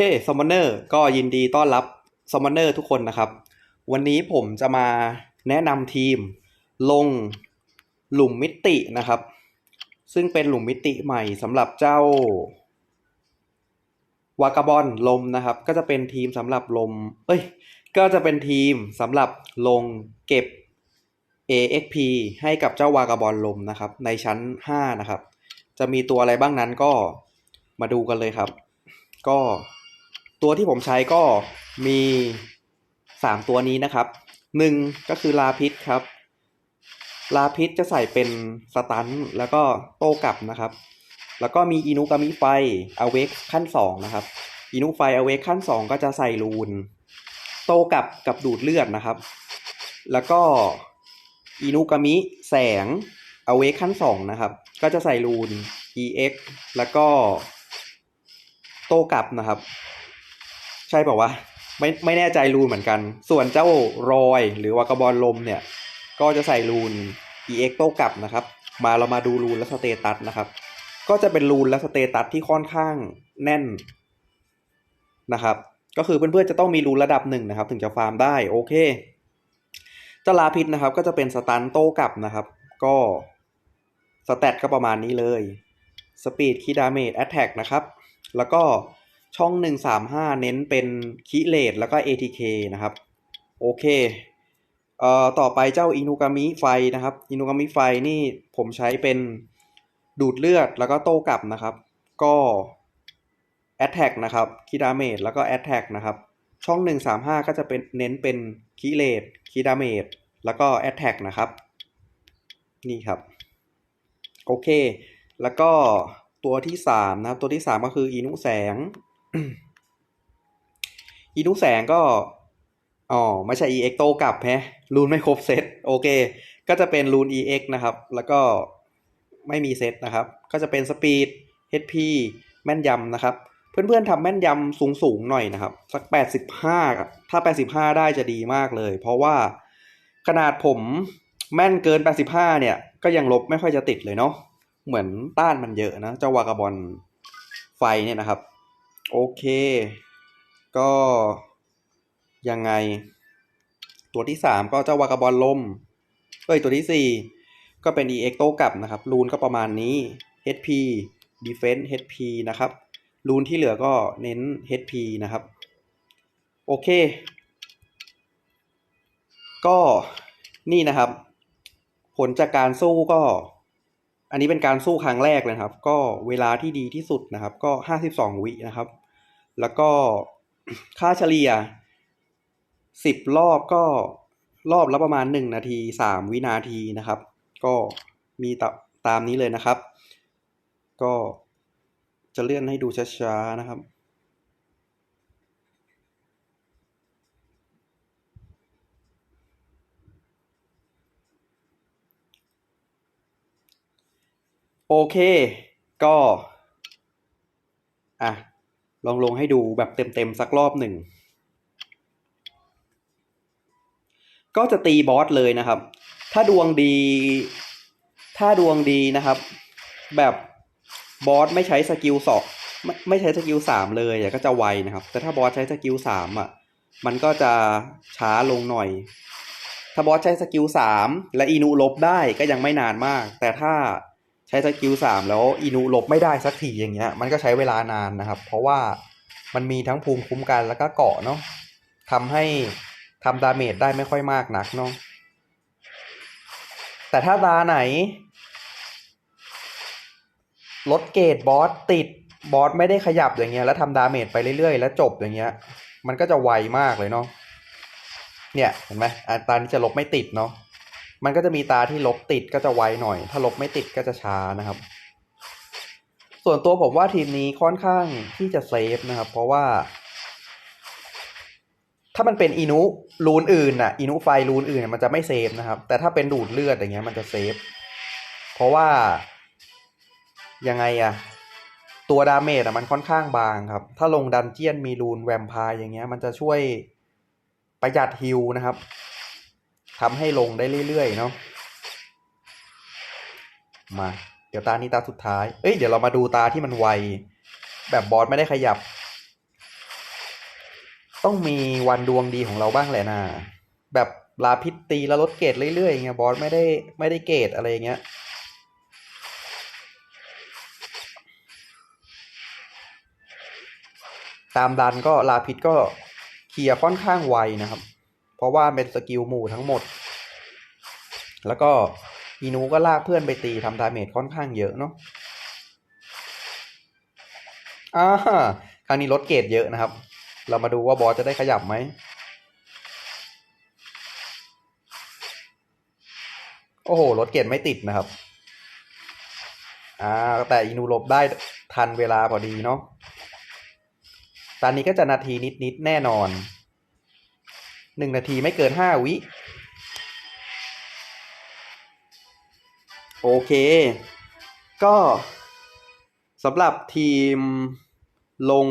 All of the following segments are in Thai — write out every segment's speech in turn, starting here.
เฮ้ซัมมอนเนอร์ก็ยินดีต้อนรับซัมมอนเนอร์ทุกคนนะครับ วันนี้ผมจะมาแนะนำทีมลงหลุมมิตินะครับ ซึ่งเป็นหลุมมิติใหม่สำหรับเจ้าวากาบอนลมนะครับ ก็จะเป็นทีมสำหรับลม เอ้ย ก็จะเป็นทีมสำหรับลงเก็บ AXP ให้กับเจ้าวากาบอลลมนะครับ ในชั้น 5 นะครับ จะมีตัวอะไรบ้างนั้นก็มาดูกันเลยครับ ก็ ตัวที่ผมใช้ก็มี 3 ตัวนี้นะครับ 1 ก็คือลาพิษครับ ลาพิษจะใส่เป็นสตันแล้วก็โต้กลับนะครับ แล้วก็มีอินุกามิไฟอเวกขั้น 2 นะครับ อินุไฟอเวกขั้น 2 ก็จะใส่รูน โต้กลับกับดูดเลือดนะครับ แล้วก็อินุกามิแสงอเวกขั้น 2 นะครับ ก็จะใส่รูน EX แล้วก็โต้กลับนะครับ ใช่ป่าวะไม่ไม่แน่ใจรูนเหมือนกัน ส่วนเจ้ารอยหรือวากาบอลลมเนี่ย ก็จะใส่รูน EX โต้กลับนะครับ มาเรามาดูรูนและสเตตัสนะครับ ก็จะเป็นรูนและสเตตัสที่ค่อนข้างแน่นนะครับ ก็คือเพื่อนๆจะต้องมีรูนระดับหนึ่งนะครับ ถึงจะฟาร์มได้โอเคเจ้าลาพิษนะครับ ก็จะเป็นสตันโต้กลับนะครับ ก็สแตทก็ประมาณนี้เลยสปีดคีดาเมจแอตแทกนะครับ แล้วก็ ช่อง 135 เน้นเป็นคีเลดแล้วก็ ATK นะครับ โอเคเอ่อต่อไปเจ้าอินุกามิไฟนะครับ อินุกามิไฟนี่ผมใช้เป็นดูดเลือดแล้วก็โต้กลับนะครับ ก็ Attack นะครับคีดาเมจแล้วก็ Attack นะครับ ช่อง 135 ก็จะเป็นเน้นเป็นคีเลดคีดาเมจแล้วก็ Attack นะครับ นี่ครับ โอเค แล้วก็ตัวที่สามนะครับ ตัวที่สามก็คืออีนุแสง อีนุแสงก็ อ๋อ ไม่ใช่ EX โตกลับแฮะรูนไม่ครบเซตโอเค ก็จะเป็นรูน EX นะครับ แล้วก็ไม่มีเซตนะครับ ก็จะเป็นสปีด HP แม่นยำนะครับ เพื่อนๆทำแม่นยำสูงๆหน่อยนะครับ สัก 85 ถ้า 85 ได้จะดีมากเลย เพราะว่าขนาดผมแม่นเกิน 85 เนี่ย ก็ยังลบไม่ค่อยจะติดเลยเนาะ เหมือนต้านมันเยอะนะ เจ้าวากาบอลไฟเนี่ยนะครับ โอเค ก็ยังไง ตัวที่สามก็เจ้าวากาบอลลมเอ้ยตัวที่สี่ก็เป็น EX โต้กลับนะครับ รูนก็ประมาณนี้ HP Defense HP นะครับ รูนที่เหลือก็เน้น HP นะครับ โอเค ก็นี่นะครับ ผลจากการสู้ก็ อันนี้เป็นการสู้ครั้งแรกเลยครับ ก็เวลาที่ดีที่สุดนะครับ ก็ห้าสิบสองวินะครับ แล้วก็ค่าเฉลี่ยสิบรอบก็รอบละประมาณหนึ่งนาทีสามวินาทีนะครับ ก็มีตตามนี้เลยนะครับ ก็จะเลื่อนให้ดูช้าๆนะครับ โอเค ก็อะลองลงให้ดูแบบเต็มๆสักรอบหนึ่ง ก็จะตีบอสเลยนะครับ ถ้าดวงดี ถ้าดวงดีนะครับ แบบบอสไม่ใช้สกิลสองไม่ไม่ใช้สกิลสามเลยอะก็จะไวนะครับ แต่ถ้าบอสใช้สกิลสามอะ มันก็จะช้าลงหน่อย ถ้าบอสใช้สกิลสามและอีนูลบได้ก็ยังไม่นานมาก แต่ถ้า ใช้สกิลสามแล้วอีนูลบไม่ได้สักทีอย่างเงี้ย มันก็ใช้เวลานานนะครับ เพราะว่ามันมีทั้งภูมิคุ้มกันแล้วก็เกาะเนาะทำให้ทำดาเมจได้ไม่ค่อยมากนักเนาะแต่ถ้าตาไหนลดเกรดบอสติดบอสไม่ได้ขยับอย่างเงี้ยแล้วทำดาเมจไปเรื่อยๆ แล้วจบอย่างเงี้ย มันก็จะไวมากเลยเนาะเนี่ยเห็นไหมอะตานี้จะลบไม่ติดเนาะ มันก็จะมีตาที่ลบติดก็จะไวหน่อย ถ้าลบไม่ติดก็จะช้านะครับ ส่วนตัวผมว่าทีมนี้ค่อนข้างที่จะเซฟนะครับ เพราะว่า ถ้ามันเป็นอินุรูนอื่นน่ะอินุไฟรูนอื่นมันจะไม่เซฟนะครับ แต่ถ้าเป็นดูดเลือดอย่างเงี้ยมันจะเซฟ เพราะว่า ยังไงอะตัวดาเมจอะมันค่อนข้างบางครับ ถ้าลงดันเจียนมีรูนแวมพร์อย่างเงี้ย มันจะช่วยประหยัดฮิลนะครับ ทำให้ลงได้เรื่อยๆเนาะมา เดี๋ยวตานี้ตาสุดท้าย เอ้ยเดี๋ยวเรามาดูตาที่มันไว แบบบอสไม่ได้ขยับ ต้องมีวันดวงดีของเราบ้างแหละนะแบบลาพิษตีแล้วลดเกรดเรื่อยๆไงบอสไม่ได้ไม่ได้เกรดอะไรเงี้ยตามดันก็ลาพิษก็เคลียร์ค่อนข้างไวนะครับ เพราะว่าเป็นสกิลหมู่ทั้งหมด แล้วก็อีนูก็ลากเพื่อนไปตีทำดาเมจค่อนข้างเยอะเนาะอ่าครั้งนี้ลดเกรดเยอะนะครับ เรามาดูว่าบอสจะได้ขยับไหมโอ้โหลดเกรดไม่ติดนะครับ อ่า แต่อีนูหลบได้ทันเวลาพอดีเนาะ ตอนนี้ก็จะนาทีนิด ๆ แน่นอน หนึ่งนาทีไม่เกินห้าวิ โอเค ก็สำหรับทีมลง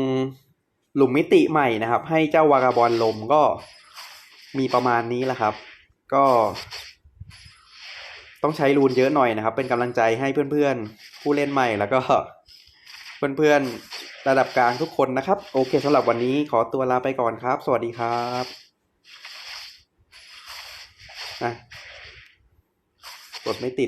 หลุมมิติใหม่นะครับ ให้เจ้าวากาบอลลมก็มีประมาณนี้แหละครับ ก็ ต้องใช้รูนเยอะหน่อยนะครับ เป็นกำลังใจให้เพื่อนๆ ผู้เล่นใหม่แล้วก็เพื่อนๆ ระดับกลางทุกคนนะครับ โอเคสำหรับวันนี้ขอตัวลาไปก่อนครับ สวัสดีครับ อะกดไม่ติด